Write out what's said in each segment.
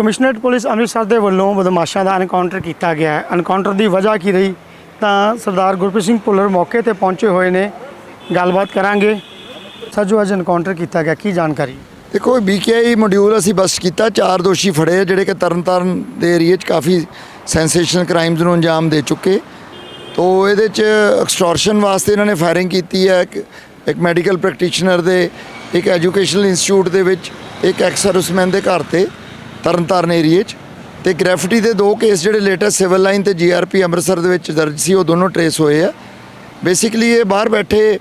Commissionerate police Amritsar ਦੇ ਵੱਲੋਂ ਬਦਮਾਸ਼ਾਂ ਦਾ encounter ਕੀਤਾ ਗਿਆ ਹੈ। ਐਨਕਾਊਂਟਰ ਦੀ ਵਜ੍ਹਾ ਕੀ ਰਹੀ? ਤਾਂ ਸਰਦਾਰ ਗੁਰਪ੍ਰੀਤ ਸਿੰਘ ਭੁੱਲਰ ਮੌਕੇ ਤੇ ਪਹੁੰਚੇ ਹੋਏ ਨੇ। ਗੱਲਬਾਤ ਕਰਾਂਗੇ। ਸਰ ਜੋ ਅੱਜ ਐਨਕਾਊਂਟਰ ਕੀਤਾ ਗਿਆ। ਕੀ ਜਾਣਕਾਰੀ? ਦੇਖੋ ਬੀਕੇਆਈ ਮੋਡਿਊਲ ਅਸੀਂ ਬਸ ਕੀਤਾ। ਚਾਰ ਦੋਸ਼ੀ ਫੜੇ, ਜਿਹੜੇ ਕਿ ਤਰਨਤਾਰਨ ਦੇ ਏਰੀਏ 'ਚ ਕਾਫੀ ਸੈਂਸੇਸ਼ਨਲ ਕ੍ਰਾਈਮਸ ਨੂੰ ਅੰਜਾਮ ਦੇ ਚੁੱਕੇ। ਤੋ, ਇਹਦੇ 'ਚ ਐਕਸਟੋਰਸ਼ਨ ਵਾਸਤੇ ਇਹਨਾਂ ਨੇ ਫਾਇਰਿੰਗ ਕੀਤੀ ਹੈ। ਇੱਕ ਮੈਡੀਕਲ ਪ੍ਰੈਕਟੀਸ਼ਨਰ ਦੇ, ਇੱਕ ਐਜੂਕੇਸ਼ਨਲ ਇੰਸਟੀਚਿਊਟ ਦੇ ਵਿੱਚ, ਇੱਕ ਐਕਸ ਸਰਵਿਸਮੈਨ ਦੇ ਘਰ ਤੇ। ਤਰਨਤਾਰਨ ਏਰੀਏ 'ਚ। ਤੇ ਗ੍ਰੈਫਿਟੀ ਦੇ ਦੋ ਕੇਸ ਜਿਹੜੇ ਲੇਟੈਸਟ ਸਿਵਲ ਲਾਈਨ ਤੇ ਜੀਆਰਪੀ ਅੰਮ੍ਰਿਤਸਰ ਦੇ ਵਿੱਚ ਦਰਜ ਸੀ, ਉਹ ਦੋਨੋਂ ਟਰੇਸ ਹੋਏ ਆ। ਬੇਸਿਕਲੀ ਇਹ ਬਾਹਰ ਬੈਠੇ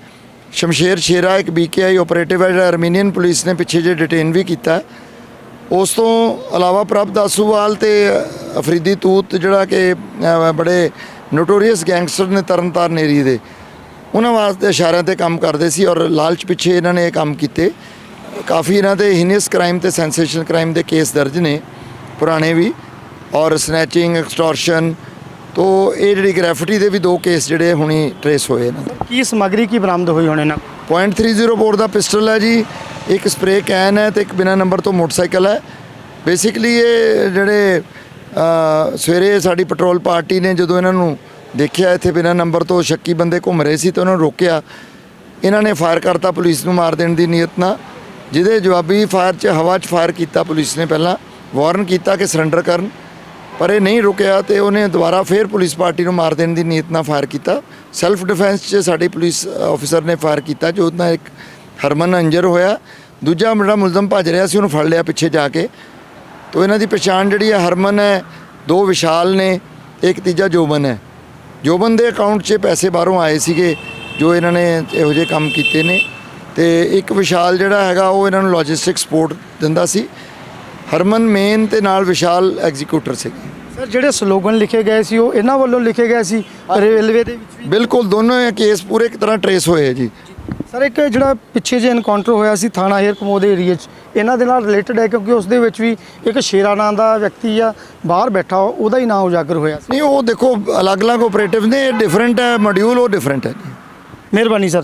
ਸ਼ਮਸ਼ੇਰ ਸ਼ੇਰਾ, ਇੱਕ ਬੀਕੇਆਈ ਆਪਰੇਟਿਵ ਹੈ, ਜਿਹੜਾ ਅਰਮੀਨੀਅਨ ਪੁਲਿਸ ਨੇ ਪਿੱਛੇ ਜੇ ਡਿਟੇਨ ਵੀ ਕੀਤਾ। ਉਸ ਤੋਂ ਇਲਾਵਾ ਪ੍ਰਭ ਦਾਸੂਵਾਲ ਤੇ ਅਫਰੀਦੀ ਤੂਤ, ਜਿਹੜਾ ਕਿ ਬੜੇ ਨੋਟੋਰੀਅਸ ਗੈਂਗਸਟਰ ਨੇ ਤਰਨਤਾਰਨ ਏਰੀਏ ਦੇ, ਉਹਨਾਂ ਵਾਸਤੇ ਇਸ਼ਾਰਿਆਂ ਤੇ ਕੰਮ ਕਰਦੇ ਸੀ ਔਰ ਲਾਲਚ ਪਿੱਛੇ ਇਹਨਾਂ ਨੇ ਇਹ ਕੰਮ ਕੀਤੇ। ਕਾਫੀ ਇਹਨਾਂ ਤੇ ਹੀਨੀਅਸ ਕ੍ਰਾਈਮ ਤੇ ਸੈਂਸੇਸ਼ਨਲ ਕ੍ਰਾਈਮ ਦੇ ਕੇਸ ਦਰਜ ਨੇ ਪੁਰਾਣੇ ਵੀ ਔਰ ਸਨੈਚਿੰਗ ਐਕਸਟੋਰਸ਼ਨ ਤੋਂ ਇਹ ਜਿਹੜੀ ਗ੍ਰੈਫਿਟੀ ਦੇ ਵੀ ਦੋ ਕੇਸ ਜਿਹੜੇ ਹੁਣੀ ਟਰੇਸ ਹੋਏ ਇਹਨਾਂ ਦੇ। ਕੀ ਸਮੱਗਰੀ ਕੀ ਬਰਾਮਦ ਹੋਈ ਹੋਣੇ ਨਾ .30 ਬੋਰ ਦਾ ਪਿਸਟਲ ਹੈ ਜੀ ਇੱਕ ਸਪਰੇ ਕੈਨ ਹੈ ਤੇ ਇੱਕ ਬਿਨਾ ਨੰਬਰ ਤੋਂ ਮੋਟਰਸਾਈਕਲ ਹੈ। ਬੇਸਿਕਲੀ ਇਹ ਜਿਹੜੇ ਸਵੇਰੇ ਸਾਡੀ ਪੈਟਰੋਲ ਪਾਰਟੀ ਨੇ ਜਦੋਂ ਇਹਨਾਂ ਨੂੰ ਦੇਖਿਆ ਇੱਥੇ ਬਿਨਾ ਨੰਬਰ ਤੋਂ ਸ਼ੱਕੀ ਬੰਦੇ ਘੁੰਮ ਰਹੇ ਸੀ ਤਾਂ ਉਹਨਾਂ ਨੂੰ ਰੋਕਿਆ। ਇਹਨਾਂ ਨੇ ਫਾਇਰ ਕਰਤਾ ਪੁਲਿਸ ਨੂੰ ਮਾਰ ਦੇਣ ਦੀ ਨੀਅਤ ਨਾਲ। ਜਿਹਦੇ ਜਵਾਬੀ ਫਾਇਰ 'ਚ, ਹਵਾ 'ਚ ਫਾਇਰ ਕੀਤਾ ਪੁਲਿਸ ਨੇ ਪਹਿਲਾਂ। ਵਾਰਨ ਕੀਤਾ ਕਿ ਸਰੈਂਡਰ ਕਰਨ। ਪਰ ਇਹ ਨਹੀਂ ਰੁਕਿਆ ਤੇ ਉਹਨੇ ਦੁਬਾਰਾ ਫੇਰ ਪੁਲਿਸ ਪਾਰਟੀ ਨੂੰ ਮਾਰ ਦੇਣ ਦੀ ਨੀਅਤ ਨਾਲ ਫਾਇਰ ਕੀਤਾ। ਸੈਲਫ ਡਿਫੈਂਸ 'ਚ ਸਾਡੀ ਪੁਲਿਸ ਆਫੀਸਰ ਨੇ ਫਾਇਰ ਕੀਤਾ, ਜੋ ਨਾਲ ਇੱਕ ਹਰਮਨ ਅੰਜਰ ਹੋਇਆ। ਦੂਜਾ ਜਿਹੜਾ ਮੁਲਜ਼ਮ ਭੱਜ ਰਿਹਾ ਸੀ, ਉਹਨੂੰ ਫੜ ਲਿਆ ਪਿੱਛੇ ਜਾ ਕੇ। ਤੋ ਇਹਨਾਂ ਦੀ ਪਛਾਣ ਜਿਹੜੀ ਹੈ ਹਰਮਨ ਹੈ, ਦੋ ਵਿਸ਼ਾਲ ਨੇ, ਇੱਕ ਤੀਜਾ ਜੋਬਨ ਹੈ। ਜੋਬਨ ਦੇ ਅਕਾਊਂਟ 'ਚ ਪੈਸੇ ਬਾਹਰੋਂ ਆਏ ਸੀਗੇ, ਜੋ ਇਹਨਾਂ ਨੇ ਇਹੋ ਜਿਹੇ ਕੰਮ ਕੀਤੇ ਨੇ। ਤੇ ਇੱਕ ਵਿਸ਼ਾਲ ਜਿਹੜਾ ਹੈਗਾ ਉਹ ਇਹਨਾਂ ਨੂੰ ਲੌਜਿਸਟਿਕ ਸਪੋਰਟ ਦਿੰਦਾ ਸੀ। ਹਰਮਨ ਮੇਨ ਤੇ ਨਾਲ ਵਿਸ਼ਾਲ ਐਗਜ਼ੀਕਿਊਟਰ ਸੀਗੇ। ਸਰ ਜਿਹੜੇ ਸਲੋਗਨ ਲਿਖੇ ਗਏ ਸੀ ਉਹ ਇਹਨਾਂ ਵੱਲੋਂ ਲਿਖੇ ਗਏ ਸੀ? ਰੇਲਵੇ ਦੇ ਵਿੱਚ ਵੀ? ਬਿਲਕੁਲ ਦੋਨੋਂ ਇਹ ਕੇਸ ਪੂਰੇ ਇੱਕ ਤਰ੍ਹਾਂ ਟਰੇਸ ਹੋਏ ਜੀ। ਸਰ ਇੱਕ ਜਿਹੜਾ ਪਿੱਛੇ ਜੇ ਐਨਕਾਊਂਟਰ ਹੋਇਆ ਸੀ ਥਾਣਾ ਹੇਰ ਕਮੋ ਦੇ ਏਰੀਆ 'ਚ ਇਹਨਾਂ ਦੇ ਨਾਲ ਰਿਲੇਟਡ ਹੈ ਕਿਉਂਕਿ ਉਸ ਦੇ ਵਿੱਚ ਵੀ ਇੱਕ ਸ਼ੇਰਾ ਨਾਂ ਦਾ ਵਿਅਕਤੀ ਆ ਬਾਹਰ ਬੈਠਾ ਉਹਦਾ ਹੀ ਨਾਂ ਉਜਾਗਰ ਹੋਇਆ ਸੀ। ਨਹੀਂ ਉਹ ਦੇਖੋ ਅਲੱਗ-ਅਲੱਗ ਆਪਰੇਟਿਵ ਨੇ ਇਹ ਡਿਫਰੈਂਟ ਹੈ ਮੋਡਿਊਲ ਉਹ ਡਿਫਰੈਂਟ ਹੈ ਜੀ। ਮਿਹਰਬਾਨੀ ਸਰ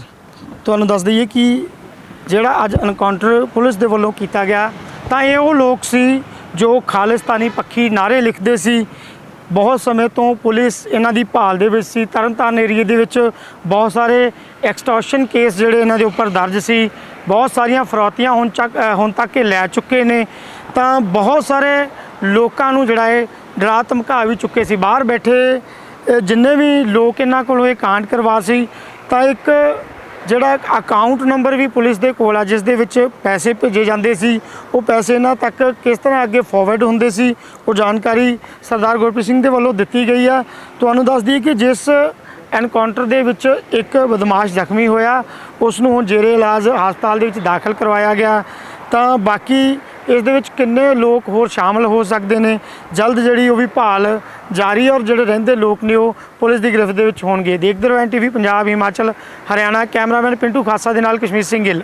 ਤੁਹਾਨੂੰ ਦੱਸ ਦਈਏ ਕਿ ਜਿਹੜਾ ਅੱਜ ਐਨਕਾਊਂਟਰ ਪੁਲਿਸ ਦੇ ਵੱਲੋਂ ਕੀਤਾ ਗਿਆ, ਤਾਂ ਇਹ ਉਹ ਲੋਕ ਸੀ ਜੋ ਖਾਲਿਸਤਾਨੀ ਪੱਖੀ ਨਾਰੇ ਲਿਖਦੇ ਸੀ। ਬਹੁਤ ਸਮੇਂ ਤੋਂ ਪੁਲਿਸ ਇਹਨਾਂ ਦੀ ਭਾਲ ਦੇ ਵਿੱਚ ਸੀ। ਤਰਨਤਾਰਨ ਏਰੀਏ ਦੇ ਵਿੱਚ ਬਹੁਤ ਸਾਰੇ ਐਕਸਟੋਰਸ਼ਨ ਕੇਸ ਜਿਹੜੇ ਇਹਨਾਂ ਦੇ ਉੱਪਰ ਦਰਜ ਸੀ। ਬਹੁਤ ਸਾਰੀਆਂ ਫਰੌਤੀਆਂ ਹੁਣ ਚੱਕ ਹੁਣ ਤੱਕ ਇਹ ਲੈ ਚੁੱਕੇ ਨੇ। ਤਾਂ ਬਹੁਤ ਸਾਰੇ ਲੋਕਾਂ ਨੂੰ ਜਿਹੜਾ ਹੈ ਡਰਾ ਧਮਕਾ ਵੀ ਚੁੱਕੇ ਸੀ। ਬਾਹਰ ਬੈਠੇ ਜਿੰਨੇ ਵੀ ਲੋਕ ਇਹਨਾਂ ਕੋਲੋਂ ਇਹ ਕਾਂਡ ਕਰਵਾ ਸੀ, ਤਾਂ ਇੱਕ ਜਿਹੜਾ ਅਕਾਊਂਟ ਨੰਬਰ ਵੀ ਪੁਲਿਸ ਦੇ ਕੋਲ ਆ, ਜਿਸ ਦੇ ਵਿੱਚ ਪੈਸੇ ਭੇਜੇ ਜਾਂਦੇ ਸੀ, ਉਹ ਪੈਸੇ ਇਹਨਾਂ ਤੱਕ ਕਿਸ ਤਰ੍ਹਾਂ ਅੱਗੇ ਫਾਰਵਰਡ ਹੁੰਦੇ ਸੀ, ਉਹ ਜਾਣਕਾਰੀ ਸਰਦਾਰ ਗੁਰਪ੍ਰੀਤ ਸਿੰਘ ਦੇ ਵੱਲੋਂ ਦਿੱਤੀ ਗਈ ਆ। ਤੁਹਾਨੂੰ ਦੱਸ ਦਈਏ ਕਿ ਜਿਸ ਐਨਕਾਊਂਟਰ ਦੇ ਵਿੱਚ ਇੱਕ ਬਦਮਾਸ਼ ਜ਼ਖਮੀ ਹੋਇਆ, ਉਸ ਨੂੰ ਹੁਣ ਜੇਰੇ ਇਲਾਜ ਹਸਪਤਾਲ ਦੇ ਵਿੱਚ ਦਾਖਲ ਕਰਵਾਇਆ ਗਿਆ। ਤਾਂ ਬਾਕੀ ਇਸ ਦੇ ਵਿੱਚ ਕਿੰਨੇ ਲੋਕ ਹੋਰ ਸ਼ਾਮਲ ਹੋ ਸਕਦੇ ਨੇ? ਜਲਦ ਜਿਹੜੀ ਉਹ ਵੀ ਭਾਲ ਜਾਰੀ ਔਰ ਜਿਹੜੇ ਰਹਿੰਦੇ ਲੋਕ ਨੇ ਉਹ ਪੁਲਿਸ ਦੀ ਗ੍ਰਿਫਤ ਦੇ ਵਿੱਚ ਹੋਣਗੇ। ਦੇਖਦੇ ਰਹੋ ਐਨਟੀਵੀ ਪੰਜਾਬ, ਹਿਮਾਚਲ, ਹਰਿਆਣਾ, ਕੈਮਰਾਮੈਨ ਪਿੰਟੂ ਖਾਸਾ ਦੇ ਨਾਲ ਕਸ਼ਮੀਰ ਸਿੰਘ ਗਿੱਲ।